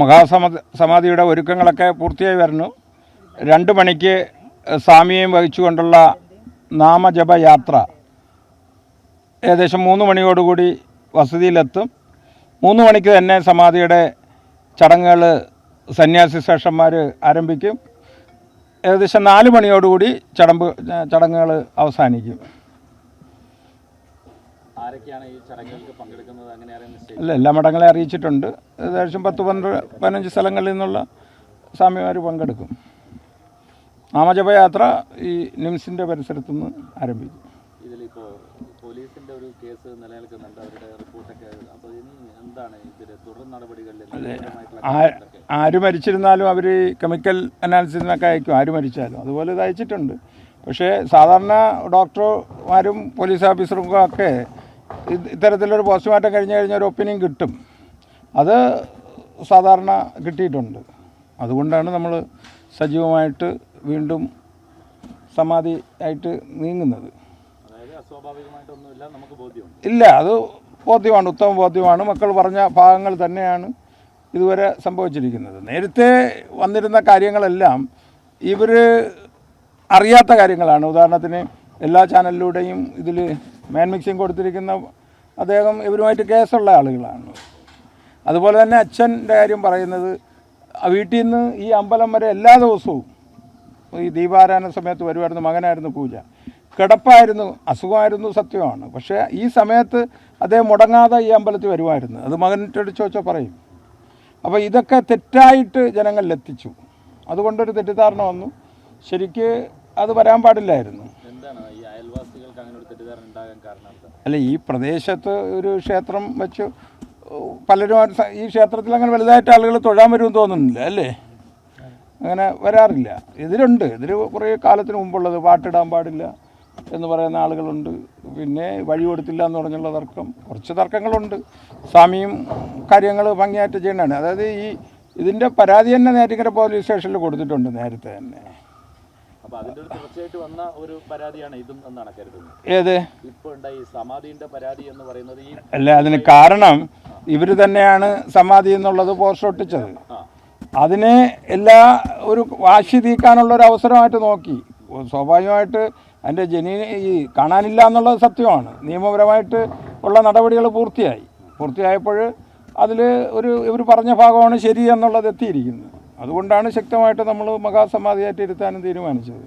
മഹാസമ സമാധിയുടെ ഒരുക്കങ്ങളൊക്കെ പൂർത്തിയായി വരുന്നു. രണ്ട് മണിക്ക് സ്വാമിയെയും വഹിച്ചുകൊണ്ടുള്ള നാമജപയാത്ര ഏകദേശം മൂന്ന് മണിയോടുകൂടി വസതിയിലെത്തും. മൂന്ന് മണിക്ക് തന്നെ സമാധിയുടെ ചടങ്ങുകൾ സന്യാസി ശേഷന്മാർ ആരംഭിക്കും. ഏകദേശം നാല് മണിയോടുകൂടി ചടമ്പ് ചടങ്ങുകൾ അവസാനിക്കും. ആരൊക്കെയാണ് ഈ ചടങ്ങുകൾക്ക് പങ്കെടുക്കുന്നത്? അങ്ങനെ അല്ല എല്ലാ മഠങ്ങളെ അറിയിച്ചിട്ടുണ്ട്. ഏകദേശം പത്ത് പന്ത്രണ്ട് പതിനഞ്ച് സ്ഥലങ്ങളിൽ നിന്നുള്ള സ്വാമിമാർ പങ്കെടുക്കും. നാമജപയാത്ര ഈ നിംസിന്റെ പരിസരത്തു നിന്ന് ആരംഭിക്കും. ഇതിലിപ്പോ പോലീസിന്റെ ഒരു കേസ് നിലനിൽക്കുന്നുണ്ട്. അവരുടെ റിപ്പോർട്ടൊക്കെ അപ്പോൾ ഇനി എന്താണ് ഇതിൽ തുടർ നടപടികളിൽ ആര് മരിച്ചിരുന്നാലും അവർ കെമിക്കൽ അനാലിസിസിനൊക്കെ അയക്കും. ആര് മരിച്ചാലും. അതുപോലെ ഇത് അയച്ചിട്ടുണ്ട്. പക്ഷേ സാധാരണ ഡോക്ടർമാരും പോലീസ് ഓഫീസർക്കും ഒക്കെ ഇത്തരത്തിലൊരു പോസ്റ്റ്മോർട്ടം കഴിഞ്ഞ് കഴിഞ്ഞാൽ ഒരു ഒപ്പീനിയൻ കിട്ടും. അത് സാധാരണ കിട്ടിയിട്ടുണ്ട്. അതുകൊണ്ടാണ് നമ്മൾ സജീവമായിട്ട് വീണ്ടും സമാധി ആയിട്ട് നീങ്ങുന്നത്. ഇല്ല അത് ബോധ്യമാണ് ഉത്തമ ബോധ്യമാണ്. മക്കൾ പറഞ്ഞ ഭാഗങ്ങൾ തന്നെയാണ് ഇതുവരെ സംഭവിച്ചിരിക്കുന്നത്. നേരത്തെ വന്നിരുന്ന കാര്യങ്ങളെല്ലാം ഇവർ അറിയാത്ത കാര്യങ്ങളാണ്. ഉദാഹരണത്തിന് എല്ലാ ചാനലിലൂടെയും ഇതിൽ മാൻ മിക്സിങ് കൊടുത്തിരിക്കുന്ന അദ്ദേഹം ഇവരുമായിട്ട് കേസുള്ള ആളുകളാണ്. അതുപോലെ തന്നെ അച്ഛന്റെ കാര്യം പറയുന്നത് വീട്ടിൽ നിന്ന് ഈ അമ്പലം വരെ എല്ലാ ദിവസവും ഈ ദീപാരാധന സമയത്ത് വരുമായിരുന്നു മകനായിരുന്നു പൂജ. കിടപ്പായിരുന്നു അസുഖമായിരുന്നു സത്യമാണ്. പക്ഷേ ഈ സമയത്ത് അദ്ദേഹം മുടങ്ങാതെ ഈ അമ്പലത്തിൽ വരുമായിരുന്നു. അത് മകനിട്ടോട് ചോദിച്ചാൽ പറയും. അപ്പോൾ ഇതൊക്കെ തെറ്റായിട്ട് ജനങ്ങളിലെത്തിച്ചു അതുകൊണ്ടൊരു തെറ്റിദ്ധാരണ വന്നു. ശരിക്ക് അത് വരാൻ പാടില്ലായിരുന്നു. എന്താണ്? അല്ല ഈ പ്രദേശത്ത് ഒരു ക്ഷേത്രം വെച്ച് പലരും ഈ ക്ഷേത്രത്തിൽ അങ്ങനെ വലുതായിട്ട് ആളുകൾ തൊഴാൻ വരുമെന്ന് തോന്നുന്നില്ല അല്ലേ? അങ്ങനെ വരാറില്ല. എതിരുണ്ട് എതിര് കുറേ കാലത്തിന് മുമ്പുള്ളത് പാട്ടിടാൻ പാടില്ല എന്ന് പറയുന്ന ആളുകളുണ്ട്. പിന്നെ വഴി കൊടുത്തില്ല എന്ന് പറഞ്ഞുള്ള തർക്കം കുറച്ച് തർക്കങ്ങളുണ്ട്. സ്വാമിയും കാര്യങ്ങൾ ഭംഗിയായിട്ട് ചെയ്യേണ്ടതാണ് അതായത് ഈ ഇതിന്റെ പരാതി തന്നെ നേറ്റിക്കര പോലീസ് സ്റ്റേഷനിൽ കൊടുത്തിട്ടുണ്ട് നേരത്തെ തന്നെ. അപ്പൊ അതിന്റെ ഒരു തുടർച്ചയായിട്ട് വന്ന ഒരു പരാതിയാണ് ഇതും എന്നാണ് കരുതുന്നത്. ഏത്? ഇപ്പൊ ഉണ്ടായി സമാധിന്റെ പരാതി എന്ന് പറയുന്നത് ഈ അല്ല അതിന് കാരണം ഇവർ തന്നെയാണ് സമാധി എന്നുള്ളത് പോസ്റ്റ് ഒട്ടിച്ചത് ആ. അതിനെ എല്ലാ ഒരു വാശി തീക്കാനുള്ള ഒരു അവസരമായിട്ട് നോക്കി. സ്വാഭാവികമായിട്ട് അതിന്റെ ജനി ഈ കാണാനില്ല എന്നുള്ളത് സത്യമാണ്. നിയമപരമായിട്ട് ഉള്ള നടപടികൾ പൂർത്തിയായി. പൂർത്തിയായപ്പോൾ അതിൽ ഒരു ഇവർ പറഞ്ഞ ഭാഗമാണ് ശരി എന്നുള്ളത് എത്തിയിരിക്കുന്നത്. അതുകൊണ്ടാണ് ശക്തമായിട്ട് നമ്മൾ മഹാസമാധിയായിട്ട് ഇരുത്താനും തീരുമാനിച്ചത്.